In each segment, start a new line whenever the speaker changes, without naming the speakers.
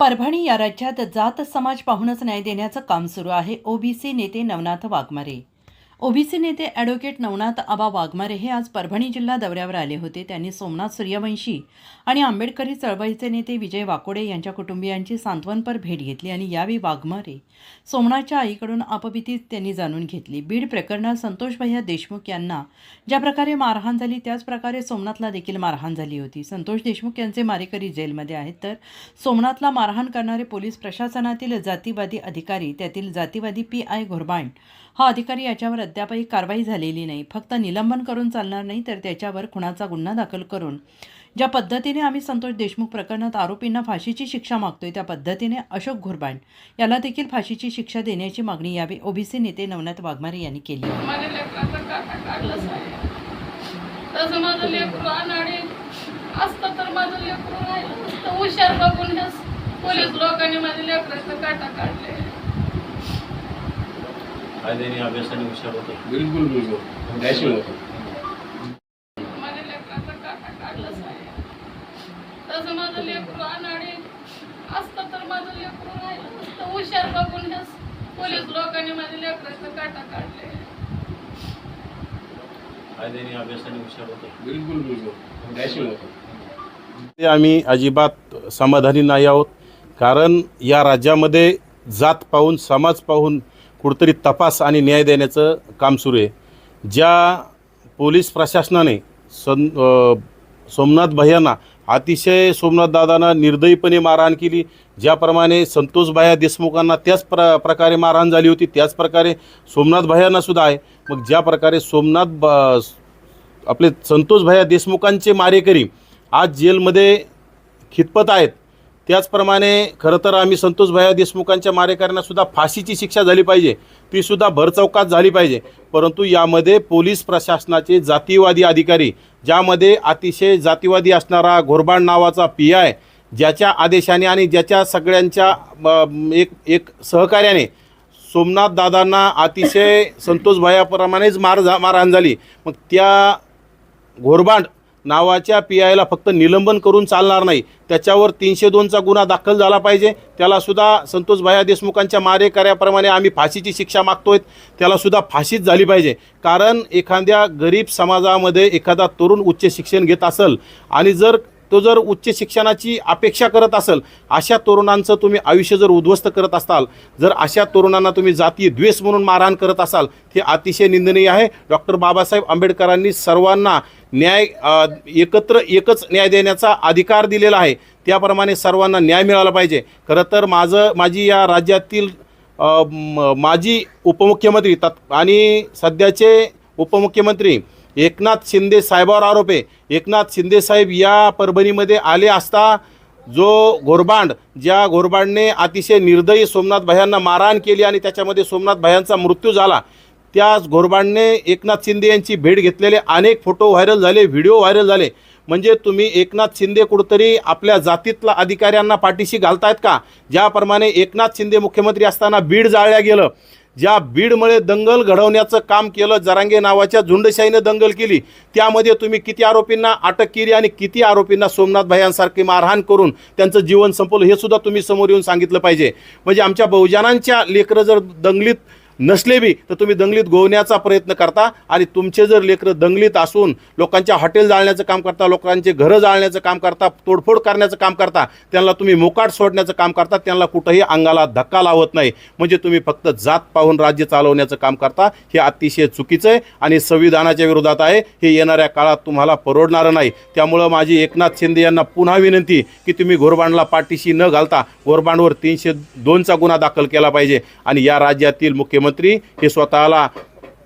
परभणी या राज्यात जात समाज पाहूनच न्याय देण्याचं काम सुरू आहे. ओबीसी नेते नवनाथ वाघमारे ओबीसी नेते ॲडव्होकेट नवनाथ आबा वाघमारे हे आज परभणी जिल्हा दौऱ्यावर आले होते. त्यांनी सोमनाथ सूर्यवंशी आणि आंबेडकरी चळवळीचे नेते विजय वाकोडे यांच्या कुटुंबियांची सांत्वनपर भेट घेतली आणि यावेळी वाघमारे सोमनाथच्या आईकडून अपबिती त्यांनी जाणून घेतली. बीड प्रकरणात संतोष भैया देशमुख यांना ज्या प्रकारे मारहाण झाली त्याच प्रकारे सोमनाथला देखील मारहाण झाली होती. संतोष देशमुख यांचे मारेकरी जेलमध्ये आहेत तर सोमनाथला मारहाण करणारे पोलीस प्रशासनातील जातीवादी अधिकारी त्यातील जातीवादी पी आय घोरबाण हा अधिकारी याच्यावर अद्यापही कारवाई झालेली नाही. फक्त निलंबन करून चालणार नाही तर त्याच्यावर खुणाचा गुन्हा दाखल करून. ज्या पद्धतीने आम्ही संतोष देशमुख प्रकरणात आरोपींना फाशीची शिक्षा मागतोय त्या पद्धतीने अशोक घुरबाण याला देखील फाशीची शिक्षा देण्याची मागणी यावेळी ओबीसी नेते नवनाथ वाघमारे यांनी केली
माझं लेकरू असतं तर माझं लेकरू हुशार बघून पोलीस लोकांनी माझ्या लेकराचं काटा काढले
कायद्याने अभ्यासाने हुशार होतो.
बिलकुल बिलकुल. नॅशनल होतं.
माझ्या लेकराचं काटा काढलंच आहे तसं माझं लेकरू अनाडी असतं तर माझं लेकरू राहिलं नसतं. हुशार बघून ह्या पोलीस लोकांनी माझ्या लेकराचं काटा काढले.
कायद्याने अभ्यासाने हुशार होतो.
बिलकुल बिलकुल. नॅशनल होतं.
ते आम्ही अजिबात समाधानी नाही आहोत. कारण या राज्यामध्ये जात पाहून समाज पाहून कुठंतरी तपास आणि न्याय देण्याचं काम सुरू आहे. ज्या पोलीस प्रशासनाने सन सोमनाथ भैयांना अतिशय सोमनाथ दादांना निर्दयीपणे मारहाण केली ज्याप्रमाणे संतोष भाया देशमुखांना त्याच प्र प्रकारे मारहाण झाली होती त्याच प्रकारे सोमनाथ भैयांना सुद्धा आहे. मग ज्या प्रकारे सोमनाथ ब आपले संतोष भैया देशमुखांचे मारेकरी आज जेलमध्ये खितपत आहेत त्याचप्रमाणे खरं तर आम्ही संतोष भैया देशमुखांच्या मारेकऱ्यांना सुद्धा फाशीची शिक्षा झाली पाहिजे. ती सुद्धा भरचौकात झाली पाहिजे. परंतु यामध्ये पोलीस प्रशासनाचे जातीवादी अधिकारी ज्यामध्ये अतिशय जातीवादी असणारा घोरबाण नावाचा पी आय ज्याच्या आदेशाने आणि ज्याच्या सगळ्यांच्या एक एक सहकार्याने सोमनाथ दादांना अतिशय संतोष भयाप्रमाणेच मार झा मारहाण झाली. मग त्या घोरबांड नावाच्या पी आयला फक्त निलंबन करून चालणार नाही. त्याच्यावर तीनशे दोनचा गुन्हा दाखल झाला पाहिजे. त्यालासुद्धा संतोष भया देशमुखांच्या मारेकऱ्याप्रमाणे आम्ही फाशीची शिक्षा मागतोय. त्यालासुद्धा फाशीच झाली पाहिजे. कारण एखाद्या गरीब समाजामध्ये एखादा तरुण उच्च शिक्षण घेत असेल आणि जर तो जर उच्च शिक्षणाची अपेक्षा करत असेल अशा तरुणांचं तुम्ही आयुष्य जर उद्ध्वस्त करत असाल जर अशा तरुणांना तुम्ही जातीय द्वेष म्हणून मारहाण करत असाल हे अतिशय निंदनीय आहे. डॉक्टर बाबासाहेब आंबेडकरांनी सर्वांना न्याय एकत्र एकच न्याय देण्याचा अधिकार दिलेला आहे. त्याप्रमाणे सर्वांना न्याय मिळाला पाहिजे. खरं तर माझं माझी या राज्यातील माजी उपमुख्यमंत्री तत् आणि सध्याचे उपमुख्यमंत्री एकनाथ शिंदे साहेबावर आरोप आहे. एकनाथ शिंदे साहेब या परभणीमध्ये आले असता जो घोरबांड ज्या घोरबांडने अतिशय निर्दयी सोमनाथ भयांना मारहाण केली आणि त्याच्यामध्ये सोमनाथ भयांचा मृत्यू झाला त्याच घोरबांडने एकनाथ शिंदे यांची भेट घेतलेले अनेक फोटो व्हायरल झाले व्हिडिओ व्हायरल झाले. म्हणजे तुम्ही एकनाथ शिंदे कुठंतरी आपल्या जातीतल्या अधिकाऱ्यांना पाठीशी घालतायत का? ज्याप्रमाणे एकनाथ शिंदे मुख्यमंत्री असताना बीड जाळल्या गेलं ज्या बीडमुळे दंगल घडवण्याचं काम केलं जरांगे नावाच्या झुंडशाहीने दंगल केली त्यामध्ये तुम्ही किती आरोपींना अटक केली आणि किती आरोपींना सोमनाथ भायांसारखी मारहाण करून त्यांचं जीवन संपवलं हे सुद्धा तुम्ही समोर येऊन सांगितलं पाहिजे. म्हणजे आमच्या बहुजनांच्या लेकरं जर दंगलीत नसले बी तर तुम्ही दंगलीत गोवण्याचा प्रयत्न करता आणि तुमचे जर लेकरं दंगलीत असून लोकांच्या हॉटेल जाळण्याचं काम करता लोकांचे घरं जाळण्याचं काम करता तोडफोड करण्याचं काम करता त्यांना तुम्ही मोकाट सोडण्याचं काम करता त्यांना कुठंही अंगाला धक्का लावत नाही. म्हणजे तुम्ही फक्त जात पाहून राज्य चालवण्याचं काम करता हे अतिशय चुकीचं आहे आणि संविधानाच्या विरोधात आहे. हे येणाऱ्या काळात तुम्हाला परवडणारं नाही. त्यामुळं माझी एकनाथ शिंदे यांना पुन्हा विनंती की तुम्ही घोरबांडला पाठीशी न घालता घोरबांडवर तीनशे दोनचा गुन्हा दाखल केला पाहिजे. आणि या राज्यातील मुख्यमंत्री हे स्वतःला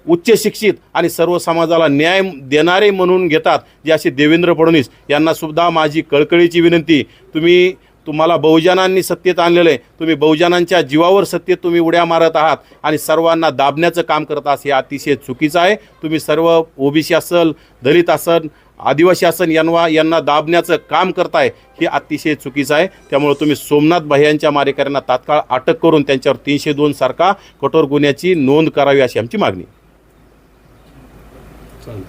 उच्च शिक्षित आणि सर्व समाजाला न्याय देणारे म्हणून घेतात जे असे देवेंद्र फडणवीस यांना सुद्धा माझी कळकळीची विनंती. तुम्ही तुम्हाला बहुजनांनी सत्तेत आणलेलं आहे. तुम्ही बहुजनांच्या जीवावर सत्तेत तुम्ही उड्या मारत आहात आणि सर्वांना दाबण्याचं काम करत आहात हे अतिशय चुकीचं आहे. तुम्ही सर्व ओबीसी असल दलित असल आदिवासी असन यांना यांना दाबण्याचं काम करताय हे अतिशय चुकीचं आहे. त्यामुळे तुम्ही सोमनाथ भैयांच्या मारेकऱ्यांना तात्काळ अटक करून त्यांच्यावर तीनशे दोन सारखा कठोर गुन्ह्याची नोंद करावी अशी आमची मागणी
चालेल.